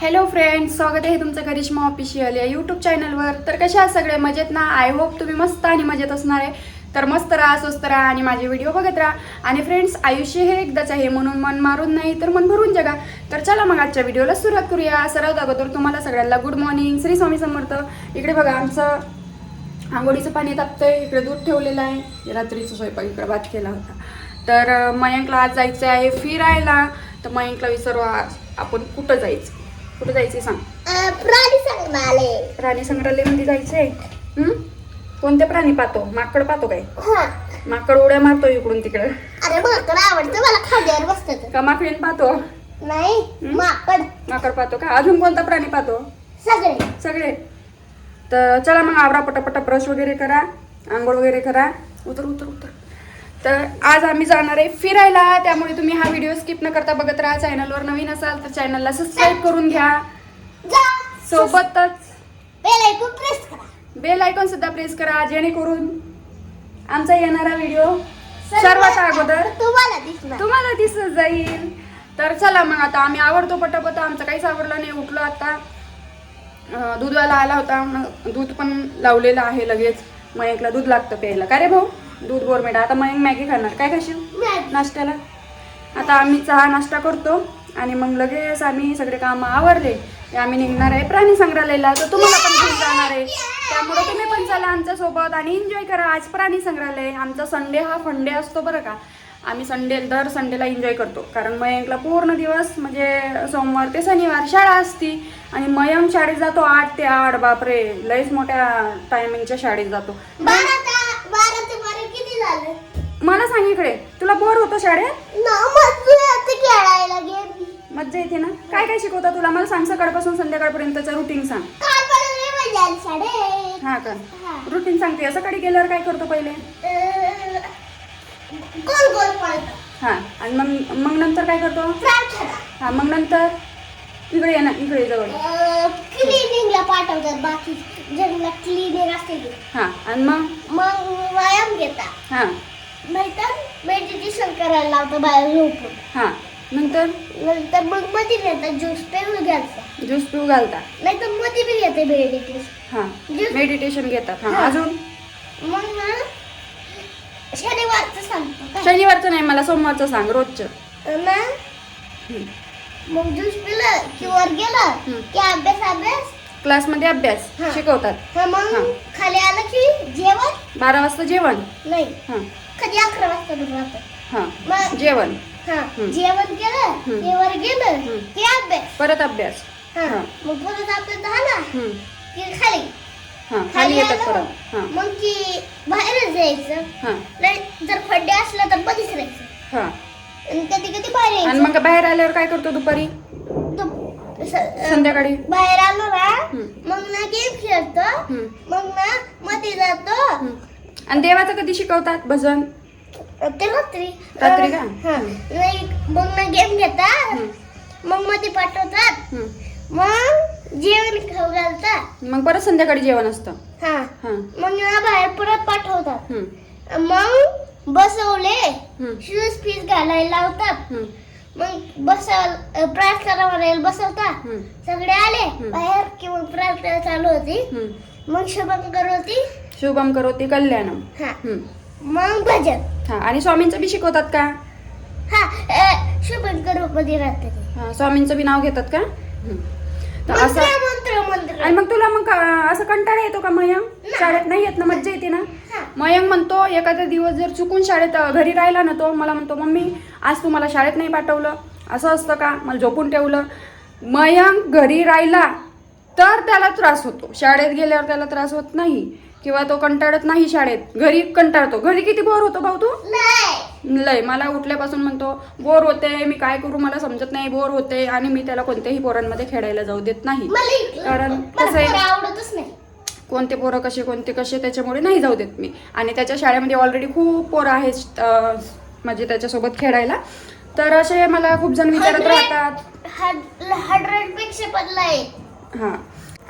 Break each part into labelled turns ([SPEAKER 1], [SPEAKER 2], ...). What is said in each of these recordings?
[SPEAKER 1] Hello friends स्वागत आहे तुमचं करिश्मा ऑफिशियल या यूट्यूब चॅनलवर तर कशा आहात सगळे? मजेत ना? आय होप तुम्ही मस्त आणि मजेत असणार आहे. तर मस्त राहा स्वस्त राहा आणि माझे व्हिडिओ बघत राहा. आणि फ्रेंड्स आयुष्य हे एकदाच आहे म्हणून मन मारून नाही तर मन भरून जगा. तर चला मग आजच्या व्हिडिओला सुरुवात करूया. सर्वात अगोदर तुम्हाला सगळ्यांना गुड मॉर्निंग श्री स्वामी समर्थ. इकडे बघा आमचं आंघोळीचं पाणी तापतंय. इकडे दूध ठेवलेलं आहे. रात्रीचा स्वयंपाक इकडे भात केला होता. तर मयंकला आज जायचं आहे फिरायला. तर मयंकला विसरू आज आपण कुठं जायचं? कुठं जायचं सांग.
[SPEAKER 2] प्राणी संग्रहालय.
[SPEAKER 1] प्राणी संग्रहालयमध्ये जायचंय? कोणते प्राणी पाहतो? माकड पाहतो काय? माकड उड्या मारतो इकडून तिकडं.
[SPEAKER 2] अरे माकड आवडतं मला खाद्यावर बसतात.
[SPEAKER 1] का माकडीन पाहतो?
[SPEAKER 2] नाही माकड.
[SPEAKER 1] माकड पाहतो का? अजून कोणता प्राणी पाहतो?
[SPEAKER 2] सगळे.
[SPEAKER 1] सगळे. तर चला मग आवरा पटापटा ब्रश वगैरे करा आंघोळ वगैरे करा. उतर उतर उतर. तर आज आम्ही जाणार आहे फिरायला. त्यामुळे तुम्ही हा व्हिडिओ स्किप न करता बघत राहा. चॅनलवर नवीन असाल तर चॅनलला सबस्क्राईब करून घ्या. सोबतच
[SPEAKER 2] बेल ऐकून प्रेस करा.
[SPEAKER 1] बेल आयकॉन सुद्धा प्रेस करा जेणेकरून आमचा येणारा व्हिडिओ सर्वात अगोदर
[SPEAKER 2] तुम्हाला
[SPEAKER 1] दिसत जाईल. तर चला मग आता आम्ही आवडतो पटापट. आमचं काहीच आवडलं नाही. उठलो आता. दूधवाला आला होता. मग दूध पण लावलेलं आहे लगेच. मयंकला दूध लागतं प्यायला. का रे भाऊ? दूध बोरमेडा आता मयंक मॅगी खाणार. काय खाशील?
[SPEAKER 2] मॅगी.
[SPEAKER 1] नाश्त्याला? आता आम्ही चहा नाश्ता करतो आणि मग लगेच आम्ही सगळे कामं आवरले. ते आम्ही निघणार आहे प्राणी संग्रहालयाला. तर तुम्हाला पण घेऊन जाणार आहे. त्यामुळे तुम्ही पण चला आमच्यासोबत आणि एन्जॉय करा आज प्राणी संग्रहालय. आमचा संडे हा फंडे असतो बरं का. आम्ही संडे दर संडेला एन्जॉय करतो. कारण मयंकला पूर्ण दिवस म्हणजे सोमवार ते शनिवार शाळा असती. आणि मयंक शाळेत जातो आठ ते आठ. बापरे लयच मोठ्या टायमिंगच्या शाळेत जातो. सांग इकडे. तुला बोर होतं शाळेत?
[SPEAKER 2] खेळायला
[SPEAKER 1] मज्जा येते ना? काय काय शिकवता तुला? मला सांग सकाळपासून संध्याकाळपर्यंतचं रुटीन सांग.
[SPEAKER 2] काल पण
[SPEAKER 1] हा का?
[SPEAKER 2] हा.
[SPEAKER 1] रुटीन सांगते. सकाळी गेल्यावर काय करतो पहिले?
[SPEAKER 2] अं, गोल गोल पळत.
[SPEAKER 1] हा. आणि मग मग नंतर काय करतो?
[SPEAKER 2] प्रार्थना
[SPEAKER 1] हा मग नंतर? इकडे ये ना इकडे ये जवळ.
[SPEAKER 2] क्लिनिंगला पाठवतात बाकी. ज्यांना क्लिनिंग असते ते.
[SPEAKER 1] हा. आणि मग?
[SPEAKER 2] मग व्यायाम घेतात.
[SPEAKER 1] हा.
[SPEAKER 2] नाहीतर मेडिटेशन करायला लावतं बाहेर झोपून.
[SPEAKER 1] हा नंतर?
[SPEAKER 2] नंतर मग मध्ये घेतात ज्यूस पेरून घ्यायचा.
[SPEAKER 1] ज्यूस पिऊ घालता?
[SPEAKER 2] नाहीतरमध्ये बी घेते मेडिटेशन
[SPEAKER 1] हा
[SPEAKER 2] Juice-
[SPEAKER 1] मेडिटेशन घेतात. हा
[SPEAKER 2] हा.
[SPEAKER 1] अजून?
[SPEAKER 2] मग ना शनिवारचं सांगतो काय?
[SPEAKER 1] शनिवारचं नाही मला सोमवारचं सांग रोजचं.
[SPEAKER 2] ना
[SPEAKER 1] हम्म.
[SPEAKER 2] मग ज्यूस पिलं की वर गेलं
[SPEAKER 1] हम्म.
[SPEAKER 2] की अभ्यास अभ्यास.
[SPEAKER 1] क्लासमध्ये अभ्यास
[SPEAKER 2] हा.
[SPEAKER 1] शिकवतात.
[SPEAKER 2] हा मग
[SPEAKER 1] हा.
[SPEAKER 2] खाली आलं की जेवण?
[SPEAKER 1] बारा वाजता जेवण?
[SPEAKER 2] नाही.
[SPEAKER 1] हा.
[SPEAKER 2] कधी अकरा वाजता राहतं
[SPEAKER 1] हा
[SPEAKER 2] मग
[SPEAKER 1] जेवण
[SPEAKER 2] हा
[SPEAKER 1] हम्म.
[SPEAKER 2] जेवण केलं
[SPEAKER 1] हम्म.
[SPEAKER 2] वर गेलं
[SPEAKER 1] हम्म.
[SPEAKER 2] की अभ्यास
[SPEAKER 1] परत अभ्यास
[SPEAKER 2] हा
[SPEAKER 1] हा.
[SPEAKER 2] मग परत अभ्यास झाला
[SPEAKER 1] हम्म.
[SPEAKER 2] की खाली
[SPEAKER 1] हा खाली येतात
[SPEAKER 2] आलं,
[SPEAKER 1] परत हा
[SPEAKER 2] मग की बाहेरच जायचं
[SPEAKER 1] हा
[SPEAKER 2] नाही जर खड्डे असलं तर मध्येच राहायचं
[SPEAKER 1] हा
[SPEAKER 2] आणि कधी कधी बाहेर
[SPEAKER 1] आणि
[SPEAKER 2] यायचं
[SPEAKER 1] मग बाहेर आल्यावर काय करतो दुपारी
[SPEAKER 2] तो- स- अं,
[SPEAKER 1] संध्याकाळी
[SPEAKER 2] बाहेर आलो ना
[SPEAKER 1] हम्म.
[SPEAKER 2] मग ना गेम खेळतो
[SPEAKER 1] हम्म.
[SPEAKER 2] मग ना मध्ये जातो.
[SPEAKER 1] आणि देवाचं कधी शिकवतात भजन
[SPEAKER 2] ते रात्री
[SPEAKER 1] रात्री का?
[SPEAKER 2] हा नाही मग ना गेम घेतात. मग मध्ये पाठवतात. मग जेवण खाऊ घालतात
[SPEAKER 1] मग परत संध्याकाळी जेवण असतं
[SPEAKER 2] हा
[SPEAKER 1] हा
[SPEAKER 2] मग ना बाहेर परत पाठवतात. मग बसवले. शूज फीस घालायला लावतात. मग बसव प्रार्थना करायला बसवतात. सगळे आले. बाहेर की मग प्रार्थना चालू होती. मग शुभंकर होती
[SPEAKER 1] शुभम करोती कल्याणम।
[SPEAKER 2] हा.
[SPEAKER 1] हम्म.
[SPEAKER 2] मग भजन.
[SPEAKER 1] हा आणि स्वामींचं बी शिकवतात का?
[SPEAKER 2] हा अ, शुभंकरमध्ये राहते ते.
[SPEAKER 1] हा, स्वामींचं बी नाव घेतात का? हम्म. तर
[SPEAKER 2] मंत्र
[SPEAKER 1] असं
[SPEAKER 2] मंत्र मंत्र.
[SPEAKER 1] आणि मग तुला मग का- असं कंटाळा येतो का मयंक? शाळेत नाही येत ना मज्जा येते ना?
[SPEAKER 2] हा.
[SPEAKER 1] मयंक म्हणतो एखादा दिवस जर चुकून शाळेत अ, घरी राहिला ना तो मला म्हणतो मम्मी आज तू मला शाळेत नाही पाठवलं. असं असतं का? मला झोपून ठेवलं. मयंक घरी राहिला तर त्याला त्रास होतो. शाळेत गेल्यावर त्याला त्रास होत नाही. किंवा तो कंटाळत नाही शाळेत? घरी कंटाळतो. घरी किती बोर होतो भाऊ तू?
[SPEAKER 2] नाही
[SPEAKER 1] लय. मला उठल्यापासून म्हणतो बोर होते मी काय करू? मला समजत नाही बोर होते आणि मी त्याला कोणत्याही पोरांमध्ये खेळायला जाऊ देत नाही. कारण कसं आहे कोणते पोरं कसे कोणते कसे त्याच्यामुळे नाही जाऊ देत मी. आणि त्याच्या शाळेमध्ये ऑलरेडी खूप पोरं आहेत म्हणजे त्याच्यासोबत खेळायला. तर असे मला खूप जण विचारत राहतात. हां.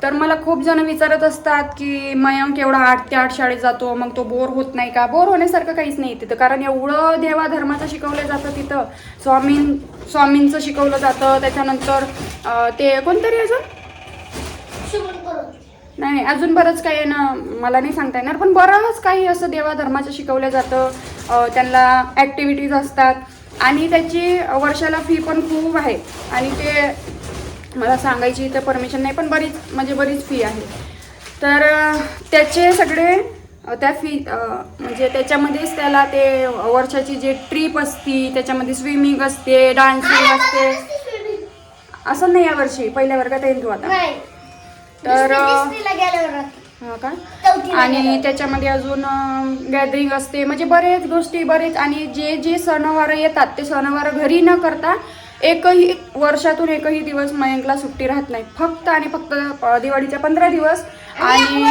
[SPEAKER 1] तर मला खूप जण विचारत असतात की मयंक एवढा आठ ते आठ शाळेत जातो मग तो बोर होत नाही का? बोर होण्यासारखं काहीच नाही तिथं कारण एवढं देवा धर्माचं शिकवलं जातं तिथं. स्वामीं स्वामींचं शिकवलं जातं त्याच्यानंतर ते कोणतरी अजून? नाही नाही अजून बरंच काही आहे ना मला नाही सांगता येणार पण बरंच काही असं देवा धर्माचं शिकवलं जातं. त्यांना ॲक्टिव्हिटीज असतात. आणि त्याची वर्षाला फी पण खूप आहे. आणि ते मला सांगायची तर परमिशन नाही पण बरीच म्हणजे बरीच फी आहे. तर त्याचे सगळे त्या फी म्हणजे त्याच्यामध्येच त्याला ते वर्षाची जे ट्रिप असती त्याच्यामध्ये स्विमिंग असते डान्सिंग असते. असं नाही यावर्षी पहिल्या वर्गात येईल तू आता? तर का? आणि. त्याच्यामध्ये अजून गॅदरिंग असते म्हणजे बरेच गोष्टी बरेच आणि जे जे सणवार येतात ते सणवार घरी न करता एकही वर्षातून एकही दिवस मयंकला सुट्टी राहत नाही. फक्त आणि फक्त दिवाळीच्या पंधरा दिवस
[SPEAKER 2] आणि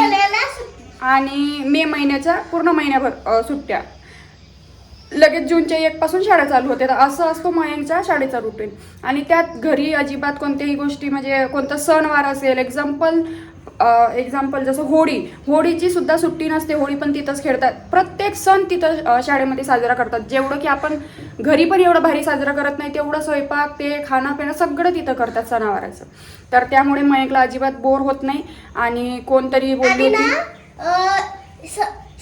[SPEAKER 1] आणि मे महिन्याच्या पूर्ण महिन्याभर सुट्ट्या. लगेच जूनच्या एक पासून शाळा चालू होते. तर असं असतो मयंकच्या शाळेचा रुटीन आणि त्यात घरी अजिबात कोणत्याही गोष्टी म्हणजे कोणता सणवार असेल एक्झाम्पल एक्झाम्पल जसं होळी होळीची सुद्धा सुट्टी नसते होळी पण तिथंच खेळतात. प्रत्येक सण तिथं शाळेमध्ये साजरा करतात. जेवढं की आपण घरी पण एवढं भारी साजरा करत नाही तेवढं स्वयंपाक ते खाणं पिणं सगळं तिथं करतात सणावाराचं. तर त्यामुळे मयंकला अजिबात बोर होत नाही. आणि कोणतरी बोलली होती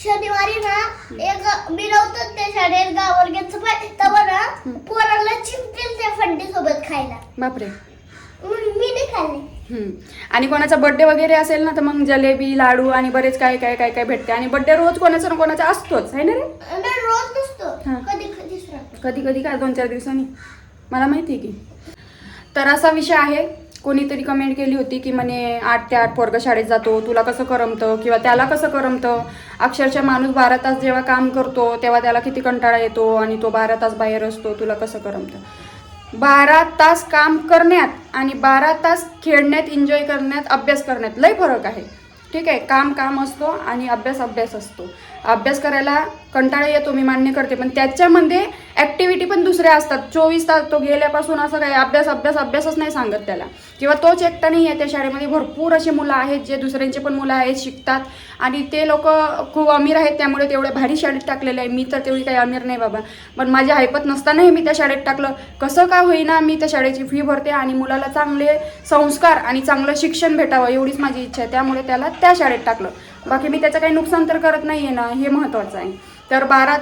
[SPEAKER 2] शनिवारी ना एक मी नव्हतं त्या शाळेत गावावर गेलं. पाय तेव्हा ना पोराला चिमटेल त्या फंडी सोबत खायला.
[SPEAKER 1] बापरे.
[SPEAKER 2] मी नाही खाल्ले.
[SPEAKER 1] आणि कोणाचा बर्थडे वगैरे असेल ना तर मग जलेबी लाडू आणि बरेच काय काय काय काय भेटते. आणि बर्थडे रोज कोणाचा ना कोणाचा असतोच आहे ना रे? कधी कधी काय दोन चार दिवसांनी. मला माहिती आहे की. तर असा विषय आहे. कोणीतरी कमेंट केली होती की म्हणे आठ ते आठ पोरग शाळेत जातो तुला कसं करमतं? किंवा त्याला कसं करमतं? अक्षरशः माणूस बारा तास जेव्हा काम करतो तेव्हा त्याला किती कंटाळा येतो आणि तो बारा तास बाहेर असतो तुला कसं करमतं? बारा तास काम करण्यात आणि बारा तास खेळण्यात एन्जॉय करण्यात अभ्यास करण्यात लय फरक आहे. ठीक आहे काम काम असतो आणि अभ्यास अभ्यास असतो. अभ्यास करायला कंटाळा येतो मी मान्य करते. पण त्याच्यामध्ये ॲक्टिव्हिटी पण दुसऱ्या असतात. चोवीस तास तो गेल्यापासून असं काय अभ्यास अभ्यास अभ्यासच नाही सांगत त्याला. किंवा तोच एकटा नाही आहे त्या शाळेमध्ये. भरपूर असे मुलं आहेत जे दुसऱ्यांचे पण मुलं आहेत शिकतात. आणि ते लोक खूप अमीर आहेत त्यामुळे तेवढ्या भारी शाळेत टाकलेले आहे. मी तर तेवढी काही अमीर नाही बाबा. पण माझ्या ऐपत नसतानाही मी त्या शाळेत टाकलं. कसं का होईना मी त्या शाळेची फी भरते आणि मुलाला चांगले संस्कार आणि चांगलं शिक्षण भेटावं एवढीच माझी इच्छा आहे. त्यामुळे त्याला त्या शाळेत टाकलं. बाकी मी त्याचं काही नुकसान तर करत नाही आहे ना हे महत्त्वाचं आहे. तर बारा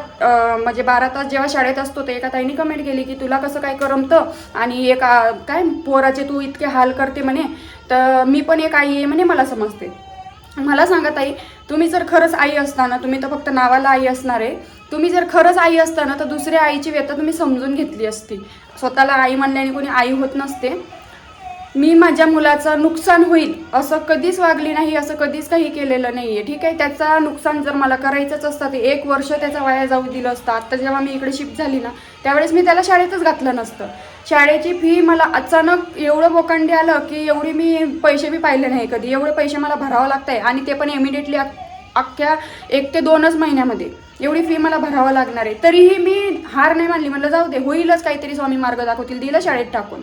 [SPEAKER 1] म्हणजे बारा तास जेव्हा शाळेत असतो ते एका ताईने कमेंट केली की तुला कसं काय करमतं? आणि एक काय पोराचे तू इतके हाल करते म्हणे. तर मी पण एक आई आहे म्हणे मला समजते. मला सांगा ताई तुम्ही जर खरंच आई असताना तुम्ही तर फक्त नावाला आई असणार आहे. तुम्ही जर खरंच आई असताना तर दुसऱ्या आईची व्यथा तुम्ही समजून घेतली असती. स्वतःला आई म्हणल्याने कोणी आई होत नसते. मी माझ्या मुलाचं नुकसान होईल असं कधीच वागली नाही असं कधीच काही केलेलं नाही आहे ठीक आहे? त्याचा नुकसान जर मला करायचंच असतं ते एक वर्ष त्याचा वाया जाऊ दिलं असतं. आत्ता जेव्हा मी इकडे शिफ्ट झाली ना त्यावेळेस मी त्याला शाळेतच घातलं नसतं. शाळेची फी मला अचानक एवढं बोकांडी आलं की एवढी मी पैसे बी पाहिले नाही कधी. एवढे पैसे मला भरावं लागत आहे आणि ते पण इमिडिएटली अख्ख्या एक ते दोनच महिन्यामध्ये. एवढी फी मला भरावं लागणार आहे. तरीही मी हार नाही मानली. म्हटलं जाऊ दे होईलच काहीतरी स्वामी मार्ग दाखवतील. दिलं शाळेत टाकून.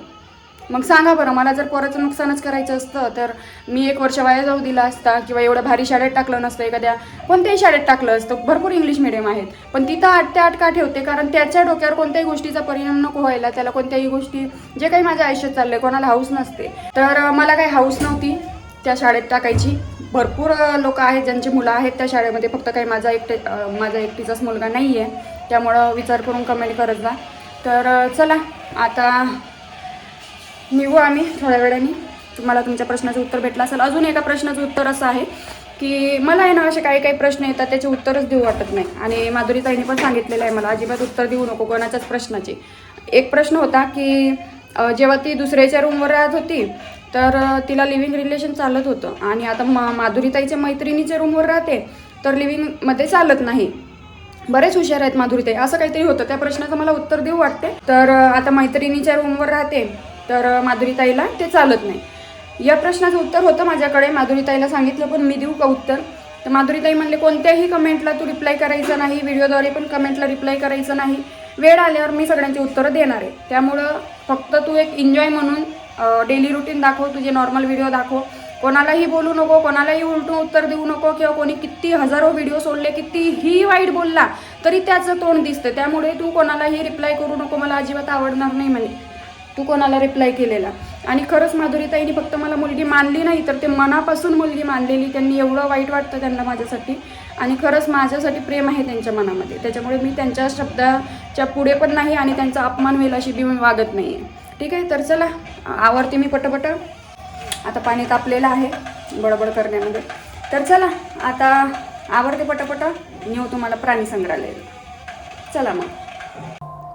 [SPEAKER 1] मग सांगा बरं मला जर पोराचं नुकसानच करायचं असतं तर मी एक वर्ष वाया जाऊ दिला असता किंवा एवढं भारी शाळेत टाकलं नसतं एखाद्या कोणत्याही शाळेत टाकलं असतं भरपूर इंग्लिश मिडियम आहेत. पण तिथं आठ ते आठ का ठेवते कारण त्याच्या डोक्यावर कोणत्याही गोष्टीचा परिणाम नको व्हायला त्याला कोणत्याही गोष्टी जे काही माझ्या आयुष्यात चाललं आहे कोणाला हाऊस नसते. तर मला काही हाऊस नव्हती त्या शाळेत टाकायची. भरपूर लोक आहेत ज्यांची मुलं आहेत त्या शाळेमध्ये फक्त काही माझा एकटे माझा एकटीचाच मुलगा नाही आहे त्यामुळं विचार करून कमेंट करत जा. तर चला आता निघू आम्ही थोड्या वेळाने. तुम्हाला तुमच्या प्रश्नाचं उत्तर भेटलं असेल. अजून एका प्रश्नाचं उत्तर असं आहे की मला आहे ना असे काही काही प्रश्न येतात त्याचे उत्तरच देऊ वाटत नाही. आणि माधुरी ताईने पण सांगितलेलं आहे मला अजिबात उत्तर देऊ नको कोणाच्याच प्रश्नाचे. एक प्रश्न होता की जेव्हा ती दुसऱ्याच्या रूमवर राहत होती तर तिला लिव्हिंग रिलेशन चालत होतं. आणि आता मा माधुरीताईच्या मैत्रिणीच्या रूमवर राहते तर लिव्हिंगमध्ये चालत नाही. बरेच हुशार आहेत माधुरीताई असं काहीतरी होतं. त्या प्रश्नाचं मला उत्तर देऊ वाटते. तर आता मैत्रिणीच्या रूमवर राहते. तर माधुरीताईला ते चालत नाही. या प्रश्नाचं उत्तर होतं माझ्याकडे. माधुरीताईला सांगितलं पण मी देऊ का उत्तर? तर माधुरीताई म्हणले कोणत्याही कमेंटला तू रिप्लाय करायचं नाही व्हिडिओद्वारे पण कमेंटला रिप्लाय करायचं नाही. वेळ आल्यावर मी सगळ्यांची उत्तरं देणार आहे. त्यामुळं फक्त तू एक एन्जॉय म्हणून डेली रुटीन दाखव तुझे नॉर्मल व्हिडिओ दाखव. कोणालाही बोलू नको कोणालाही उलटून उत्तर देऊ नको किंवा कोणी किती हजारो व्हिडिओ सोडले कितीही वाईट बोलला तरी त्याचं तोंड दिसतं. त्यामुळे तू कोणालाही रिप्लाय करू नको मला अजिबात आवडणार नाही म्हणे. तू कोणाला रिप्लाय केलेला? आणि खरंच माधुरीताईनी फक्त मला मुलगी मानली नाही तर ते मनापासून मुलगी मानलेली. त्यांनी एवढं वाईट वाटतं त्यांना माझ्यासाठी. आणि खरंच माझ्यासाठी प्रेम आहे त्यांच्या मनामध्ये. त्याच्यामुळे मी त्यांच्या शब्दाच्या पुढे पण नाही आणि त्यांचा अपमान होईल अशी बी मी वागत नाही आहे ठीक आहे? तर चला आवडते मी पटपट. आता पाणी तापलेलं आहे बडबड करण्यामध्ये. तर चला आता आवडते पटपट. नेऊ तुम्हाला प्राणी संग्रहालय. चला मग.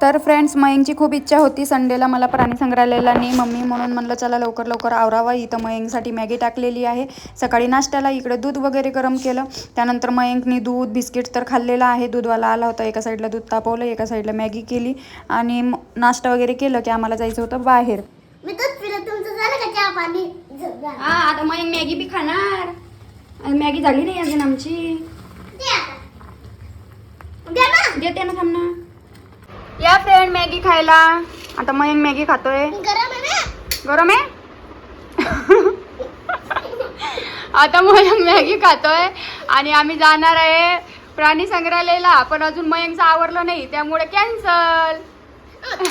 [SPEAKER 1] तर फ्रेंड्स मयंकची खूप इच्छा होती संडेला मला प्राणी संग्रहालयाला ने मम्मी म्हणून म्हणलं चला लवकर लवकर आवरावा. इथं मयंकसाठी मॅगी टाकलेली आहे. सकाळी नाश्त्याला इकडे दूध वगैरे गरम केलं. त्यानंतर मयंकनी दूध बिस्किट तर खाल्लेलं आहे. दूधवाला आला होता एका साईडला दूध तापवलं एका साईडला मॅगी केली. आणि नाश्ता वगैरे केलं की आम्हाला जायचं होतं बाहेर.
[SPEAKER 2] मी दूध पिलं. तुमचं झालं का चहा पाणी? झालं.
[SPEAKER 1] हा आता मयंक मॅगी बी खाणार. मॅगी झाली नाही अजून आमची. देते ना थांब ना. या फ्रेंड मॅगी खायला. आता मयंक मॅगी खातोय.
[SPEAKER 2] गरम आहे ना?
[SPEAKER 1] गरम आहे? आता मयंक मॅगी खातोय आणि आम्ही जाणार आहे प्राणी संग्रहालयाला पण अजून मयंकचं आवरलं नाही त्यामुळे कॅन्सल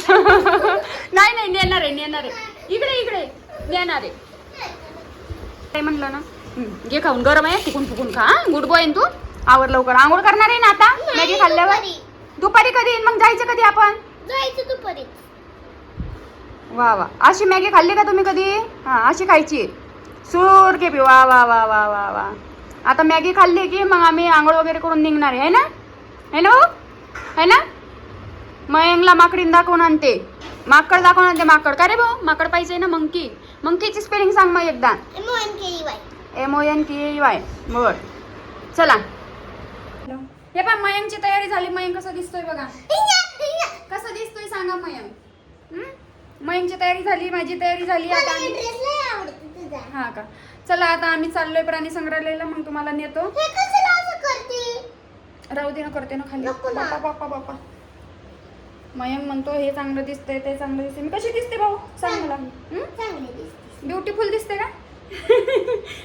[SPEAKER 1] नाही नाही नेणार आहे नेणार आहे. इकडे इकडे नेणार आहे. काय म्हणलं ना? घे खाऊन गरम आहे फुकून फुकून खा गुड बॉय तू? आवर लवकर. आंघोळ करणार आहे ना आता? मॅगी खाल्ल्यावर?
[SPEAKER 2] दुपारी.
[SPEAKER 1] कधी येईन? मग जायचं कधी आपण?
[SPEAKER 2] जायचं दुपारी.
[SPEAKER 1] वा वा. अशी मॅगी खाल्ली का तुम्ही कधी? हा अशी खायची. सूर के वा वा वा वा वा वा. आता मॅगी खाल्ली की मग आम्ही आंघोळ वगैरे करून निघणार आहे ना? है ना भाऊ? है ना? मयंगला माकडीन दाखवून आणते. माकड दाखवून आणते माकड. का रे भाऊ? माकड पाहिजे ना मंकी. मंकीची स्पेलिंग सांग मग एकदा.
[SPEAKER 2] M O N K Y
[SPEAKER 1] बर. चला. हे पा मयंकची तयारी झाली. मयंक कसं दिसतोय बघा. कसं दिसतोय सांगा मयंक? मयंकची तयारी झाली माझी तयारी झाली. आता आम्ही हा का? चला आता आम्ही चाललोय प्राणी संग्रहालयाला. मग तुम्हाला नेतो. राहू दे ना करते ना खाली. बापा बापा बापा. मयंक म्हणतो हे चांगलं दिसतंय ते चांगलं दिसतंय. मी कशी दिसते भाऊ? सांग मला. ब्युटिफुल दिसते का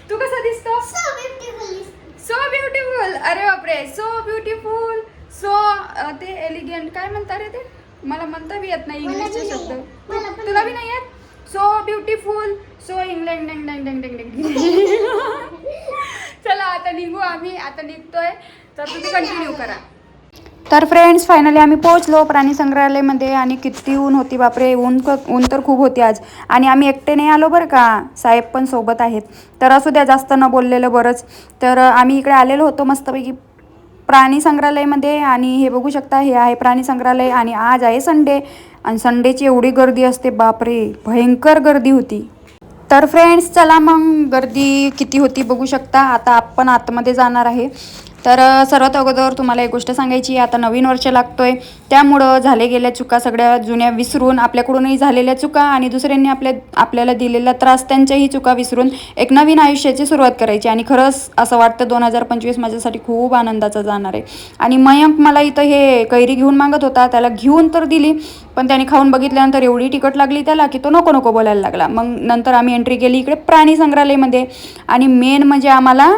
[SPEAKER 1] तू कसा दिसतो
[SPEAKER 2] सो ब्युटिफुल दिसते
[SPEAKER 1] सो ब्युटिफुल अरे बापरे सो ब्युटिफुल सो ते एलिगंट काय म्हणता रे ते? मला म्हणता बी येत नाही
[SPEAKER 2] मला
[SPEAKER 1] इंग्लिशचे
[SPEAKER 2] बी नाही.
[SPEAKER 1] शब्द. तुला बी
[SPEAKER 2] नाही.
[SPEAKER 1] येत? सो ब्युटिफुल सो इंग्लंड डंग डंग डंग डंग डंग चला आता निघू आम्ही. आता निघतोय. तर तुम्ही कंटिन्यू करा. तर फ्रेंड्स फायनली आम्ही पोहोचलो प्राणी संग्रहालयमध्ये आणि किती ऊन होती बापरे. ऊन ऊन तर खूप होती आज. आणि आम्ही एकटे नाही आलो बरं का. साहेब पण सोबत आहेत. तर असू द्या जास्त न बोललेलं बरंच. तर आम्ही इकडे आलेलो होतो मस्तपैकी. प्राणी संग्रहालयमध्ये आणि हे बघू शकता हे आहे प्राणी संग्रहालय आणि आज आहे संडे. आणि संडेची एवढी गर्दी असते बापरे भयंकर गर्दी होती. तर फ्रेंड्स चला मग गर्दी किती होती बघू शकता. आता आपण आतमध्ये जाणार आहे. तर सर्वात अगोदर तुम्हाला एक गोष्ट सांगायची आता नवीन वर्ष लागतोय. त्यामुळं झाले गेल्या चुका सगळ्या जुन्या विसरून आपल्याकडूनही झालेल्या चुका आणि दुसऱ्यांनी आपल्या आपल्याला दिलेला त्रास त्यांच्याही चुका विसरून एक नवीन आयुष्याची सुरुवात करायची. आणि खरंच असं वाटतं दोन हजार पंचवीस माझ्यासाठी खूप आनंदाचा जाणार आहे. आणि मयंक मला इथं हे कैरी घेऊन मागत होता. त्याला घेऊन तर दिली पण त्याने खाऊन बघितल्यानंतर एवढी तिकट लागली त्याला की तो नको नको बोलायला लागला. मग नंतर आम्ही एंट्री केली इकडे प्राणी संग्रहालयमध्ये आणि मेन म्हणजे आम्हाला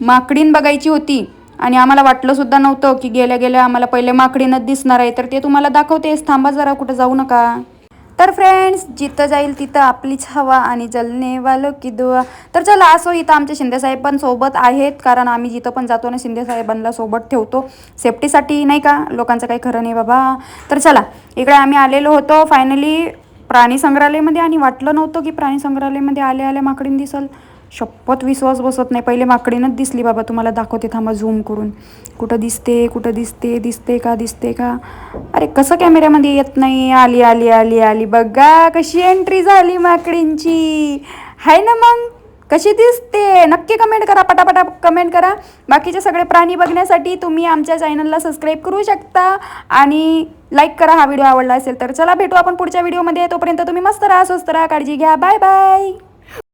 [SPEAKER 1] माकडीन बघायची होती. आणि आम्हाला वाटलं सुद्धा नव्हतं की गेल्या गेल्या आम्हाला पहिले माकडीनच दिसणार आहे तर ते तुम्हाला दाखवतेस. थांबा जरा कुठं जाऊ नका. तर फ्रेंड्स जिथं जाईल तिथं आपलीच हवा आणि जलने वालो की दुवा तर चला असो इथं आमचे शिंदेसाहेब पण सोबत आहेत कारण आम्ही जिथं पण जातो ना शिंदेसाहेबांना सोबत ठेवतो. सेफ्टीसाठी नाही का? लोकांचं काही खरं नाही बाबा. तर चला इकडे आम्ही आलेलो होतो. फायनली प्राणी संग्रहालयमध्ये आणि वाटलं नव्हतं की प्राणी संग्रहालयमध्ये आले आल्या माकडीन दिसल. शपथ विश्वास बसत नाही. पहिले माकडीनच दिसली बाबा तुम्हाला दाखवते थांबा झूम करून. कुठं दिसते कुठं दिसते दिसते का दिसते का? अरे कसं कॅमेऱ्यामध्ये येत नाही? आली आली आली आली. बघा कशी एंट्री झाली माकडींची. हाय ना मग? कशी दिसते? नक्की कमेंट करा पटापटा कमेंट करा. बाकीचे सगळे प्राणी बघण्यासाठी तुम्ही आमच्या चॅनलला सबस्क्राईब करू शकता आणि लाईक करा हा व्हिडिओ आवडला असेल तर. चला भेटू आपण पुढच्या व्हिडिओमध्ये तोपर्यंत तुम्ही मस्त राहा स्वस्त राहा काळजी घ्या. Bye bye